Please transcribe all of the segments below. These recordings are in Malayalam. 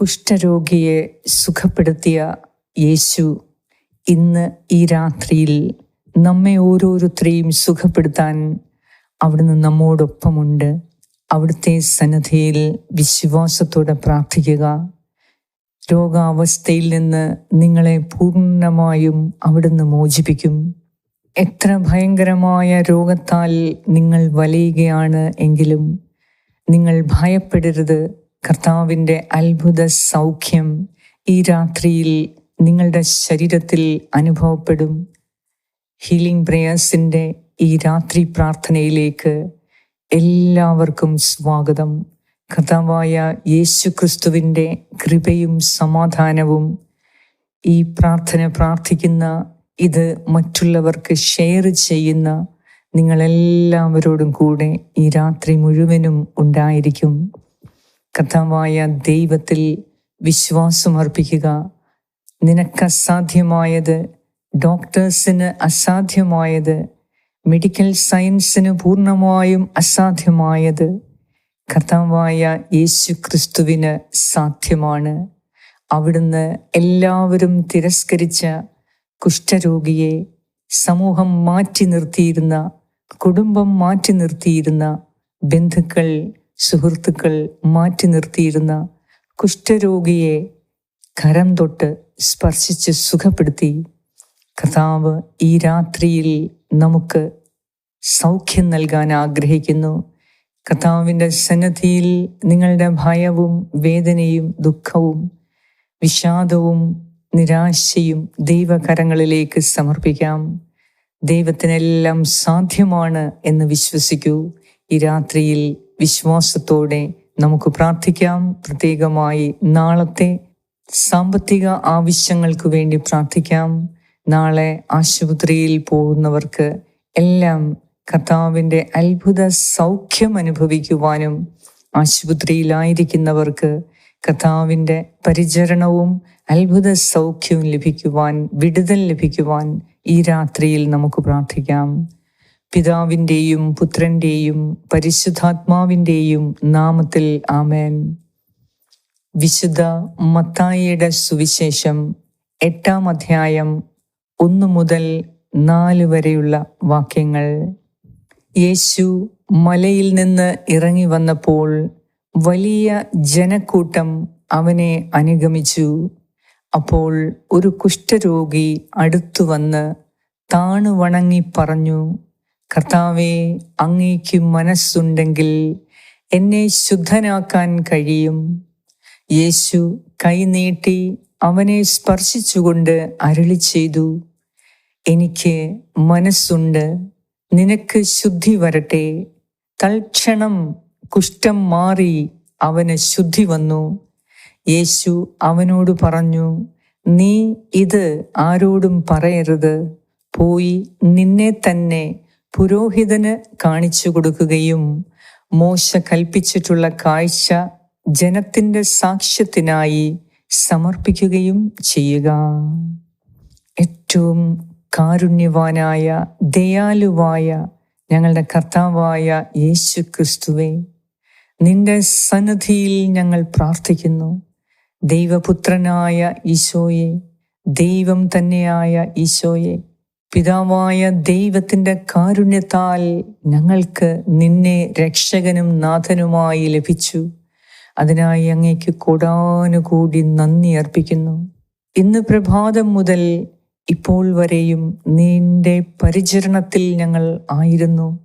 കുഷ്ഠരോഗിയെ സുഖപ്പെടുത്തിയ യേശു ഇന്ന് ഈ രാത്രിയിൽ നമ്മെ ഓരോരുത്തരെയും സുഖപ്പെടുത്താൻ അവിടുന്ന് നമ്മോടൊപ്പമുണ്ട്. അവിടുത്തെ സന്നദ്ധയിൽ വിശ്വാസത്തോടെ പ്രാർത്ഥിക്കുക. രോഗാവസ്ഥയിൽ നിന്ന് നിങ്ങളെ പൂർണമായും അവിടുന്ന് മോചിപ്പിക്കും. എത്ര ഭയങ്കരമായ രോഗത്താൽ നിങ്ങൾ വലയുകയാണ് എങ്കിലും നിങ്ങൾ ഭയപ്പെടരുത്. കർത്താവിന്റെ അത്ഭുത സൗഖ്യം ഈ രാത്രിയിൽ നിങ്ങളുടെ ശരീരത്തിൽ അനുഭവപ്പെടും. ഹീലിംഗ് പ്രേയേഴ്സിന്റെ ഈ രാത്രി പ്രാർത്ഥനയിലേക്ക് എല്ലാവർക്കും സ്വാഗതം. കർത്താവായ യേശു ക്രിസ്തുവിന്റെ കൃപയും സമാധാനവും ഈ പ്രാർത്ഥന പ്രാർത്ഥിക്കുന്ന ഇത് മറ്റുള്ളവർക്ക് ഷെയർ ചെയ്യുന്ന നിങ്ങളെല്ലാവരോടും കൂടെ ഈ രാത്രി മുഴുവനും ഉണ്ടായിരിക്കും. കർത്താവായ ദൈവത്തിൽ വിശ്വാസം അർപ്പിക്കുക നിനക്ക് അസാധ്യമായത് ഡോക്ടേഴ്സിന് അസാധ്യമായത് മെഡിക്കൽ സയൻസിന് പൂർണമായും അസാധ്യമായത് കർത്താവായ യേശു ക്രിസ്തുവിന് സാധ്യമാണ്. അവിടുന്ന് എല്ലാവരും തിരസ്കരിച്ച കുഷ്ഠരോഗിയെ സമൂഹം മാറ്റി നിർത്തിയിരുന്ന കുടുംബം മാറ്റി നിർത്തിയിരുന്ന ബന്ധുക്കൾ സുഹൃത്തുക്കൾ മാറ്റി നിർത്തിയിരുന്ന കുഷ്ഠരോഗിയെ കരം തൊട്ട് സ്പർശിച്ച് സുഖപ്പെടുത്തി. കഥാവ് ഈ രാത്രിയിൽ നമുക്ക് സൗഖ്യം നൽകാൻ ആഗ്രഹിക്കുന്നു. കർത്താവിന്റെ സന്നദ്ധിയിൽ നിങ്ങളുടെ ഭയവും വേദനയും ദുഃഖവും വിഷാദവും നിരാശയും ദൈവകരങ്ങളിലേക്ക് സമർപ്പിക്കാം. ദൈവത്തിനെല്ലാം സാധ്യമാണ് എന്ന് വിശ്വസിക്കൂ. ഈ രാത്രിയിൽ വിശ്വാസത്തോടെ നമുക്ക് പ്രാർത്ഥിക്കാം. പ്രത്യേകമായി നാളത്തെ സാമ്പത്തിക ആവശ്യങ്ങൾക്ക് വേണ്ടി പ്രാർത്ഥിക്കാം. നാളെ ആശുപത്രിയിൽ പോകുന്നവർക്ക് എല്ലാം കർത്താവിന്റെ അത്ഭുത സൗഖ്യം അനുഭവിക്കുവാനും ആശുപത്രിയിലായിരിക്കുന്നവർക്ക് കർത്താവിന്റെ പരിചരണവും അത്ഭുത സൗഖ്യവും ലഭിക്കുവാൻ വിടുതൽ ലഭിക്കുവാൻ ഈ രാത്രിയിൽ നമുക്ക് പ്രാർത്ഥിക്കാം. പിതാവിന്റെയും പുത്രന്റെയും പരിശുദ്ധാത്മാവിന്റെയും നാമത്തിൽ ആമേൻ. വിശുദ്ധ മത്തായിയുടെ സുവിശേഷം എട്ടാം അധ്യായം ഒന്ന് മുതൽ നാല് വരെയുള്ള വാക്യങ്ങൾ. യേശു മലയിൽ നിന്ന് ഇറങ്ങി വന്നപ്പോൾ വലിയ ജനക്കൂട്ടം അവനെ അനുഗമിച്ചു. അപ്പോൾ ഒരു കുഷ്ഠരോഗി അടുത്തു വന്ന് താണു വണങ്ങി പറഞ്ഞു കർത്താവെ അങ്ങേക്ക് മനസ്സുണ്ടെങ്കിൽ എന്നെ ശുദ്ധനാക്കാൻ കഴിയും. യേശു കൈനീട്ടി അവനെ സ്പർശിച്ചുകൊണ്ട് അരളി ചെയ്തു എനിക്ക് മനസ്സുണ്ട് നിനക്ക് ശുദ്ധി വരട്ടെ. തൽക്ഷണം കുഷ്ഠം മാറി അവന് ശുദ്ധി വന്നു. യേശു അവനോട് പറഞ്ഞു നീ ഇത് ആരോടും പറയരുത്. പോയി നിന്നെ തന്നെ പുരോഹിതന് കാണിച്ചു കൊടുക്കുകയും മോശ കൽപ്പിച്ചിട്ടുള്ള കാഴ്ച ജനത്തിന്റെ സാക്ഷ്യത്തിനായി സമർപ്പിക്കുകയും ചെയ്യുക. ഏറ്റവും കാരുണ്യവാനായ ദയാലുവായ ഞങ്ങളുടെ കർത്താവായ യേശു ക്രിസ്തുവെ നിന്റെ സന്നദ്ധിയിൽ ഞങ്ങൾ പ്രാർത്ഥിക്കുന്നു. ദൈവപുത്രനായ ഈശോയെ ദൈവം തന്നെയായ ഈശോയെ പിതാവായ ദൈവത്തിന്റെ കാരുണ്യത്താൽ ഞങ്ങൾക്ക് നിന്നെ രക്ഷകനും നാഥനുമായി ലഭിച്ചു. അതിനായി അങ്ങേക്ക് കൂടാനുകൂടി നന്ദി അർപ്പിക്കുന്നു. ഇന്ന് പ്രഭാതം മുതൽ ഇപ്പോൾ വരെയും നിന്റെ പരിചരണത്തിൽ ഞങ്ങൾ ആയിരുന്നു.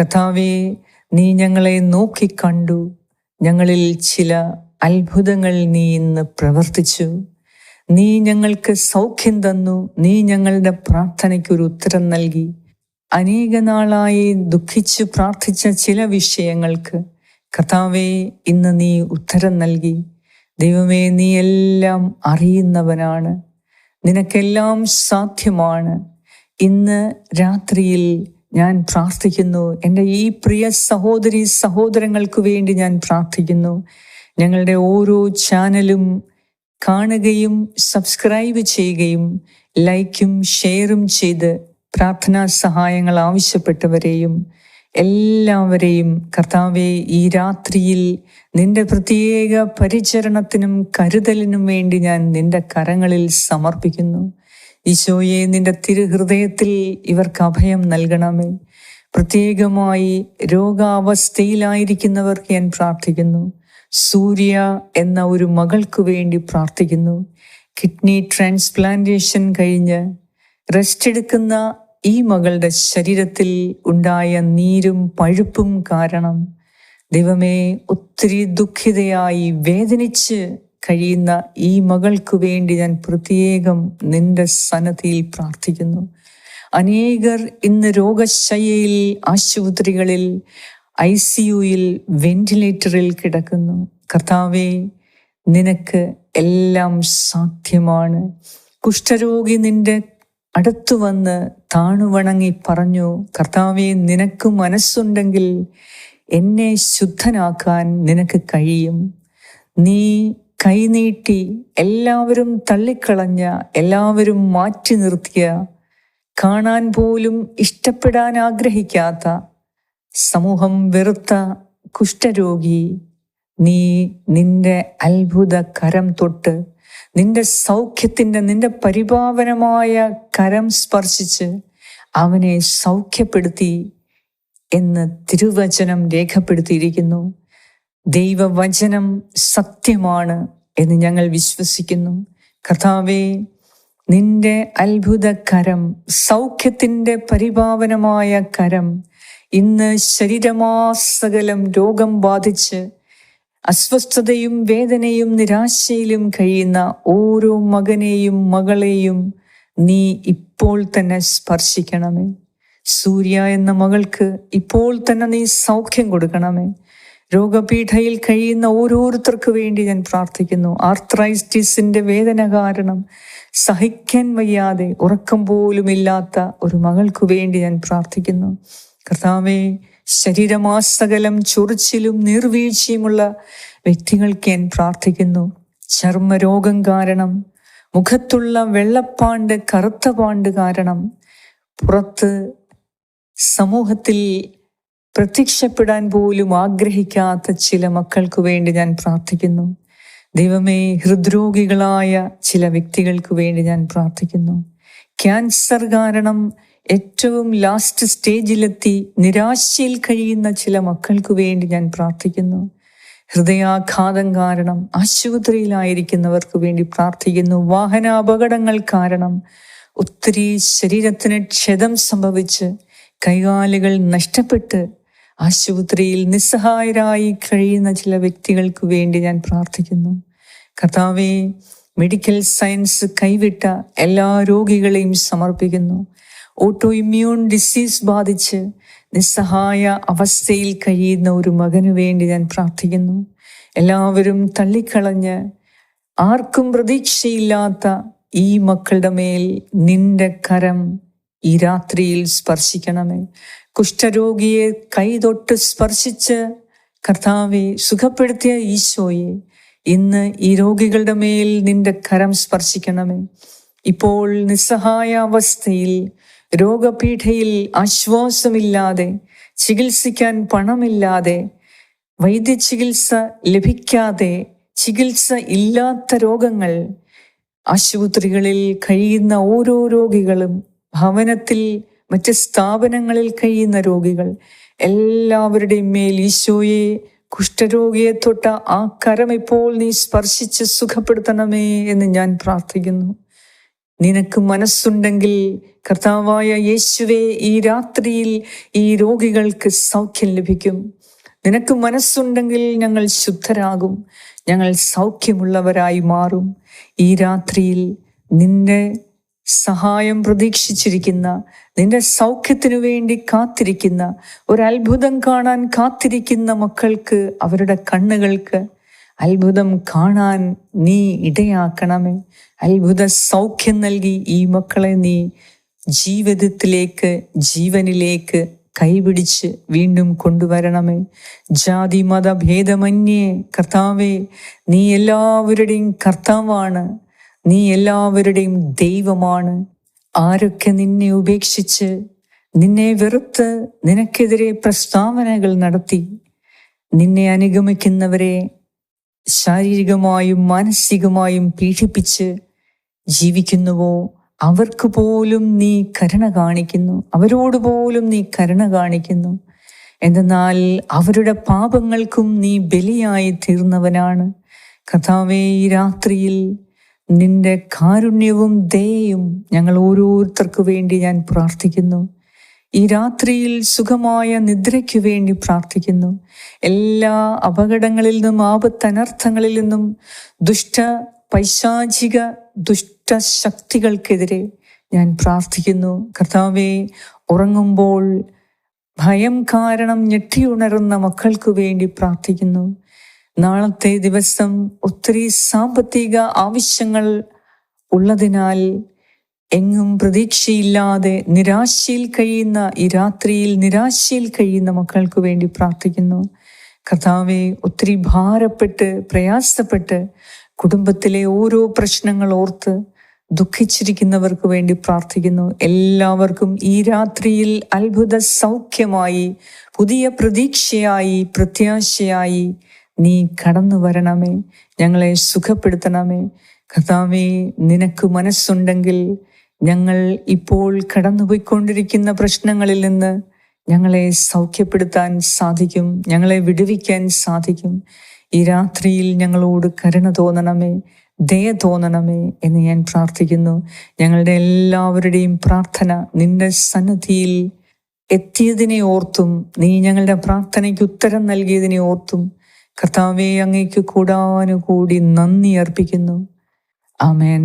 കഥാവെ നീ ഞങ്ങളെ നോക്കിക്കണ്ടു ഞങ്ങളിൽ ചില അത്ഭുതങ്ങൾ നീ ഇന്ന് പ്രവർത്തിച്ചു. നീ ഞങ്ങൾക്ക് സൗഖ്യം തന്നു. നീ ഞങ്ങളുടെ പ്രാർത്ഥനയ്ക്ക് ഒരു ഉത്തരം നൽകി. അനേക നാളായി ദുഃഖിച്ച് പ്രാർത്ഥിച്ച ചില വിഷയങ്ങൾക്ക് കർത്താവേ ഇന്ന് നീ ഉത്തരം നൽകി. ദൈവമേ നീ എല്ലാം അറിയുന്നവനാണ്. നിനക്കെല്ലാം സാധ്യമാണ്. ഇന്ന് രാത്രിയിൽ ഞാൻ പ്രാർത്ഥിക്കുന്നു. എന്റെ ഈ പ്രിയ സഹോദരി സഹോദരങ്ങൾക്ക് വേണ്ടി ഞാൻ പ്രാർത്ഥിക്കുന്നു. ഞങ്ങളുടെ ഓരോ ചാനലും കാണുകയും സബ്സ്ക്രൈബ് ചെയ്യുകയും ലൈക്കും ഷെയറും ചെയ്ത് പ്രാർത്ഥനാ സഹായങ്ങൾ ആവശ്യപ്പെട്ടവരെയും എല്ലാവരെയും കർത്താവെ ഈ രാത്രിയിൽ നിന്റെ പ്രത്യേക പരിചരണത്തിനും കരുതലിനും വേണ്ടി ഞാൻ നിന്റെ കരങ്ങളിൽ സമർപ്പിക്കുന്നു. ഈശോയെ നിന്റെ തിരുഹൃദയത്തിൽ ഇവർക്ക് അഭയം നൽകണമേ. പ്രത്യേകമായി രോഗാവസ്ഥയിലായിരിക്കുന്നവർക്ക് ഞാൻ പ്രാർത്ഥിക്കുന്നു. സൂര്യ എന്ന ഒരു മകൾക്ക് വേണ്ടി പ്രാർത്ഥിക്കുന്നു. കിഡ്നി ട്രാൻസ്പ്ലാന്റേഷൻ കഴിഞ്ഞ് റെസ്റ്റ് എടുക്കുന്ന ഈ മകളുടെ ശരീരത്തിൽ ഉണ്ടായ നീരും പഴുപ്പും കാരണം ദൈവമേ ഒത്തിരി ദുഃഖിതയായി വേദനിച്ച് കഴിയുന്ന ഈ മകൾക്ക് വേണ്ടി ഞാൻ പ്രത്യേകം നിന്റെ സന്നദ്ധിയിൽ പ്രാർത്ഥിക്കുന്നു. അനേകർ ഇന്ന് രോഗശയയിൽ ആശുപത്രികളിൽ ഐ സിയുയിൽ വെന്റിലേറ്ററിൽ കിടക്കുന്നു. കർത്താവെ നിനക്ക് എല്ലാം സാധ്യമാണ്. കുഷ്ഠരോഗി നിന്റെ അടുത്തു വന്ന് താണുവണങ്ങി പറഞ്ഞു കർത്താവെ നിനക്ക് മനസ്സുണ്ടെങ്കിൽ എന്നെ ശുദ്ധനാക്കാൻ നിനക്ക് കഴിയും. നീ കൈനീട്ടി എല്ലാവരും തള്ളിക്കളഞ്ഞ എല്ലാവരും മാറ്റി നിർത്തിയ കാണാൻ പോലും ഇഷ്ടപ്പെടാൻ ആഗ്രഹിക്കാത്ത സമൂഹം വെറുത്ത കുഷ്ഠരോഗി നീ നിന്റെ അത്ഭുത കരം തൊട്ട് നിന്റെ സൗഖ്യത്തിന്റെ നിന്റെ പരിപാവനമായ കരം സ്പർശിച്ച് അവനെ സൗഖ്യപ്പെടുത്തി എന്ന് തിരുവചനം രേഖപ്പെടുത്തിയിരിക്കുന്നു. ദൈവവചനം സത്യമാണ് എന്ന് ഞങ്ങൾ വിശ്വസിക്കുന്നു. കഥാവേ നിന്റെ അത്ഭുത കരം സൗഖ്യത്തിന്റെ പരിപാവനമായ കരം ഇന്ന് ശരീരമാസകലം രോഗം ബാധിച്ച് അസ്വസ്ഥതയും വേദനയും നിരാശയിലും കഴിയുന്ന ഓരോ മകനെയും മകളെയും നീ ഇപ്പോൾ തന്നെ സ്പർശിക്കണമേ. സൂര്യ എന്ന മകൾക്ക് ഇപ്പോൾ തന്നെ നീ സൗഖ്യം കൊടുക്കണമേ. രോഗപീഠയിൽ കഴിയുന്ന ഓരോരുത്തർക്ക് വേണ്ടി ഞാൻ പ്രാർത്ഥിക്കുന്നു. ആർത്രൈസ്റ്റിസിന്റെ വേദന കാരണം സഹിക്കാൻ വയ്യാതെ ഉറക്കം പോലും ഇല്ലാത്ത ഒരു മകൾക്ക് വേണ്ടി ഞാൻ പ്രാർത്ഥിക്കുന്നു. കർത്താവെ ശരീരമാസകലം ചൊറിച്ചിലും നീർവീഴ്ചയുമുള്ള വ്യക്തികൾക്ക് ഞാൻ പ്രാർത്ഥിക്കുന്നു. ചർമ്മരോഗം കാരണം മുഖത്തുള്ള വെള്ളപ്പാണ്ട് കറുത്ത പാണ്ട് കാരണം പുറത്ത് സമൂഹത്തിൽ പ്രത്യക്ഷപ്പെടാൻ പോലും ആഗ്രഹിക്കാത്ത ചില മക്കൾക്ക് വേണ്ടി ഞാൻ പ്രാർത്ഥിക്കുന്നു. ദൈവമേ ഹൃദ്രോഗികളായ ചില വ്യക്തികൾക്ക് വേണ്ടി ഞാൻ പ്രാർത്ഥിക്കുന്നു. ക്യാൻസർ കാരണം ഏറ്റവും ലാസ്റ്റ് സ്റ്റേജിലെത്തി നിരാശയിൽ കഴിയുന്ന ചില മക്കൾക്ക് വേണ്ടി ഞാൻ പ്രാർത്ഥിക്കുന്നു. ഹൃദയാഘാതം കാരണം ആശുപത്രിയിലായിരിക്കുന്നവർക്ക് വേണ്ടി പ്രാർത്ഥിക്കുന്നു. വാഹനാപകടങ്ങൾ കാരണം ഒത്തിരി ശരീരത്തിന് ക്ഷതം സംഭവിച്ച് കൈകാലുകൾ നഷ്ടപ്പെട്ട് ആശുപത്രിയിൽ നിസ്സഹായരായി കഴിയുന്ന ചില വ്യക്തികൾക്ക് വേണ്ടി ഞാൻ പ്രാർത്ഥിക്കുന്നു. കർത്താവെ മെഡിക്കൽ സയൻസ് കൈവിട്ട എല്ലാ രോഗികളെയും സമർപ്പിക്കുന്നു. ഓട്ടോ ഇമ്മ്യൂൺ ഡിസീസ് ബാധിച്ച് നിസ്സഹായ അവസ്ഥയിൽ കഴിയുന്ന ഒരു മകനു വേണ്ടി ഞാൻ പ്രാർത്ഥിക്കുന്നു. എല്ലാവരും തള്ളിക്കളഞ്ഞ് ആർക്കും പ്രതീക്ഷയില്ലാത്ത ഈ മക്കളുടെ മേൽ നിന്റെ കരം ഈ രാത്രിയിൽ സ്പർശിക്കണമേ. കുഷ്ഠരോഗിയെ കൈതൊട്ട് സ്പർശിച്ച് കർത്താവെ സുഖപ്പെടുത്തിയ ഈശോയെ ഇന്ന് ഈ രോഗികളുടെ മേൽ നിന്റെ കരം സ്പർശിക്കണമേ. ഇപ്പോൾ നിസ്സഹായ അവസ്ഥയിൽ രോഗപീഠയിൽ ആശ്വാസമില്ലാതെ ചികിത്സിക്കാൻ പണമില്ലാതെ വൈദ്യചികിത്സ ലഭിക്കാതെ ചികിത്സ ഇല്ലാത്ത രോഗങ്ങൾ ആശുപത്രികളിൽ കഴിയുന്ന ഓരോ രോഗികളും ഭവനത്തിൽ മറ്റ് സ്ഥാപനങ്ങളിൽ കഴിയുന്ന രോഗികൾ എല്ലാവരുടെയും മേൽ ഈശോയെ കുഷ്ഠരോഗിയെ തൊട്ട ആ കരം ഇപ്പോൾ നീ സ്പർശിച്ച് സുഖപ്പെടുത്തണമേ എന്ന് ഞാൻ പ്രാർത്ഥിക്കുന്നു. നിനക്ക് മനസ്സുണ്ടെങ്കിൽ കർത്താവായ യേശുവെ ഈ രാത്രിയിൽ ഈ രോഗികൾക്ക് സൗഖ്യം ലഭിക്കും. നിനക്ക് മനസ്സുണ്ടെങ്കിൽ ഞങ്ങൾ ശുദ്ധരാകും. ഞങ്ങൾ സൗഖ്യമുള്ളവരായി മാറും. ഈ രാത്രിയിൽ നിന്റെ സഹായം പ്രതീക്ഷിച്ചിരിക്കുന്ന നിന്റെ സൗഖ്യത്തിനു വേണ്ടി കാത്തിരിക്കുന്ന ഒരത്ഭുതം കാണാൻ കാത്തിരിക്കുന്ന മക്കൾക്ക് അവരുടെ കണ്ണുകൾക്ക് അത്ഭുതം കാണാൻ നീ ഇടയാക്കണമേ. അത്ഭുത സൗഖ്യം നൽകി ഈ മക്കളെ നീ ജീവിതത്തിലേക്ക് ജീവനിലേക്ക് കൈപിടിച്ച് വീണ്ടും കൊണ്ടുവരണമേ. ജാതി മത ഭേദമന്യേ കർത്താവേ നീ എല്ലാവരുടെയും കർത്താവാണ്. നീ എല്ലാവരുടെയും ദൈവമാണ്. ആരൊക്കെ നിന്നെ ഉപേക്ഷിച്ച് നിന്നെ വെറുത്ത് നിനക്കെതിരെ പ്രസ്താവനകൾ നടത്തി നിന്നെ അനുഗമിക്കുന്നവരെ ശാരീരികമായും മാനസികമായും പീഡിപ്പിച്ച് ജീവിക്കുന്നുവോ? അവർക്ക് പോലും നീ കരുണ കാണിക്കുന്നു. അവരോട് പോലും നീ കരുണ കാണിക്കുന്നു. എന്തെന്നാൽ അവരുടെ പാപങ്ങൾക്കും നീ ബലിയായി തീർന്നവനാണ്. കഥാവേ രാത്രിയിൽ നിന്റെ കാരുണ്യവും ദയയും ഞങ്ങൾ ഓരോരുത്തർക്കു വേണ്ടി ഞാൻ പ്രാർത്ഥിക്കുന്നു. ഈ രാത്രിയിൽ സുഖമായ നിദ്രയ്ക്കു വേണ്ടി പ്രാർത്ഥിക്കുന്നു. എല്ലാ അപകടങ്ങളിൽ നിന്നും ആപത്തനർത്ഥങ്ങളിൽ നിന്നും ദുഷ്ട പൈശാചിക ദുഷ്ടശക്തികൾക്കെതിരെ ഞാൻ പ്രാർത്ഥിക്കുന്നു. കർത്താവെ ഉറങ്ങുമ്പോൾ ഭയം കാരണം ഞെട്ടിയുണരുന്ന മക്കൾക്ക് വേണ്ടി പ്രാർത്ഥിക്കുന്നു. നാളത്തെ ദിവസം ഒത്തിരി സാമ്പത്തിക ആവശ്യങ്ങൾ ഉള്ളതിനാൽ എങ്ങും പ്രതീക്ഷയില്ലാതെ നിരാശയിൽ കഴിയുന്ന ഈ രാത്രിയിൽ നിരാശയിൽ കഴിയുന്ന മക്കൾക്ക് വേണ്ടി പ്രാർത്ഥിക്കുന്നു. കർത്താവെ ഒത്തിരി ഭാരപ്പെട്ട് പ്രയാസപ്പെട്ട് കുടുംബത്തിലെ ഓരോ പ്രശ്നങ്ങൾ ഓർത്ത് ദുഃഖിച്ചിരിക്കുന്നവർക്ക് വേണ്ടി പ്രാർത്ഥിക്കുന്നു. എല്ലാവർക്കും ഈ രാത്രിയിൽ അത്ഭുത സൗഖ്യമായി പുതിയ പ്രതീക്ഷയായി പ്രത്യാശയായി നീ കടന്നു വരണമേ. ഞങ്ങളെ സുഖപ്പെടുത്തണമേ. കഥാവേ നിനക്ക് മനസ്സുണ്ടെങ്കിൽ ഞങ്ങൾ ഇപ്പോൾ കടന്നുപോയിക്കൊണ്ടിരിക്കുന്ന പ്രശ്നങ്ങളിൽ നിന്ന് ഞങ്ങളെ സൗഖ്യപ്പെടുത്താൻ സാധിക്കും ഞങ്ങളെ വിടുവിക്കാൻ സാധിക്കും. ഈ രാത്രിയിൽ ഞങ്ങളോട് കരുണ തോന്നണമേ ദയ തോന്നണമേ എന്ന് ഞാൻ പ്രാർത്ഥിക്കുന്നു. ഞങ്ങളുടെ എല്ലാവരുടെയും പ്രാർത്ഥന നിന്റെ സന്നദ്ധിയിൽ എത്തിയതിനെ ഓർത്തും നീ ഞങ്ങളുടെ പ്രാർത്ഥനയ്ക്ക് ഉത്തരം നൽകിയതിനെ ഓർത്തും കർത്താവെ അങ്ങേക്ക് കൂടാനുകൂടി നന്ദി അർപ്പിക്കുന്നു. ആമേൻ.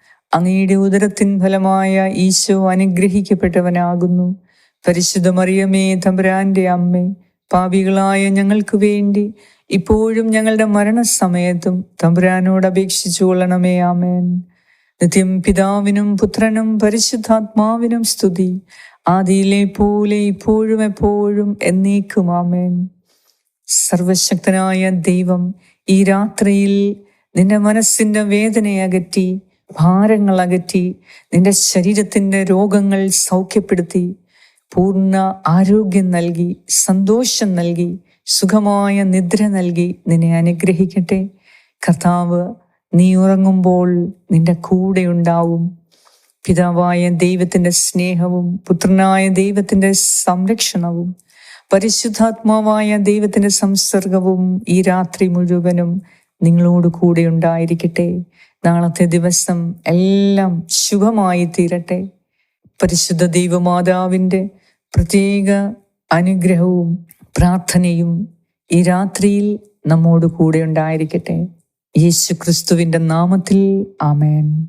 അങ്ങയുടെ ഉദരത്തിൻ ഫലമായ ഈശോ അനുഗ്രഹിക്കപ്പെട്ടവനാകുന്നു. പരിശുദ്ധ മറിയമേ തമ്പുരാന്റെ അമ്മേ പാപികളായ ഞങ്ങൾക്ക് വേണ്ടി ഇപ്പോഴും ഞങ്ങളുടെ മരണസമയത്തും തമ്പുരാനോട് അപേക്ഷിച്ചു കൊള്ളണമേ ആമേൻ. നിത്യം പിതാവിനും പുത്രനും പരിശുദ്ധാത്മാവിനും സ്തുതി. ആദിയിലെ പോലെ ഇപ്പോഴും എപ്പോഴും എന്നേക്കും ആമേൻ. സർവശക്തനായ ദൈവം ഈ രാത്രിയിൽ നിന്റെ മനസ്സിന്റെ വേദനയകറ്റി ഭാരങ്ങൾ അകറ്റി നിന്റെ ശരീരത്തിന്റെ രോഗങ്ങൾ സൗഖ്യപ്പെടുത്തി പൂർണ ആരോഗ്യം നൽകി സന്തോഷം നൽകി സുഖമായ നിദ്ര നൽകി നിന്നെ അനുഗ്രഹിക്കട്ടെ. കർത്താവ് നീ ഉറങ്ങുമ്പോൾ നിന്റെ കൂടെ ഉണ്ടാവും. പിതാവായ ദൈവത്തിന്റെ സ്നേഹവും പുത്രനായ ദൈവത്തിന്റെ സംരക്ഷണവും പരിശുദ്ധാത്മാവായ ദൈവത്തിന്റെ സംസർഗവും ഈ രാത്രി മുഴുവനും നിങ്ങളോട് കൂടെ ഉണ്ടായിരിക്കട്ടെ. നാളത്തെ ദിവസം എല്ലാം ശുഭമായി തീരട്ടെ. പരിശുദ്ധ ദൈവമാതാവിന്റെ പ്രത്യേക അനുഗ്രഹവും പ്രാർത്ഥനയും ഈ രാത്രിയിൽ നമ്മോട് കൂടെ ഉണ്ടായിരിക്കട്ടെ. യേശു ക്രിസ്തുവിന്റെ നാമത്തിൽ ആമേൻ.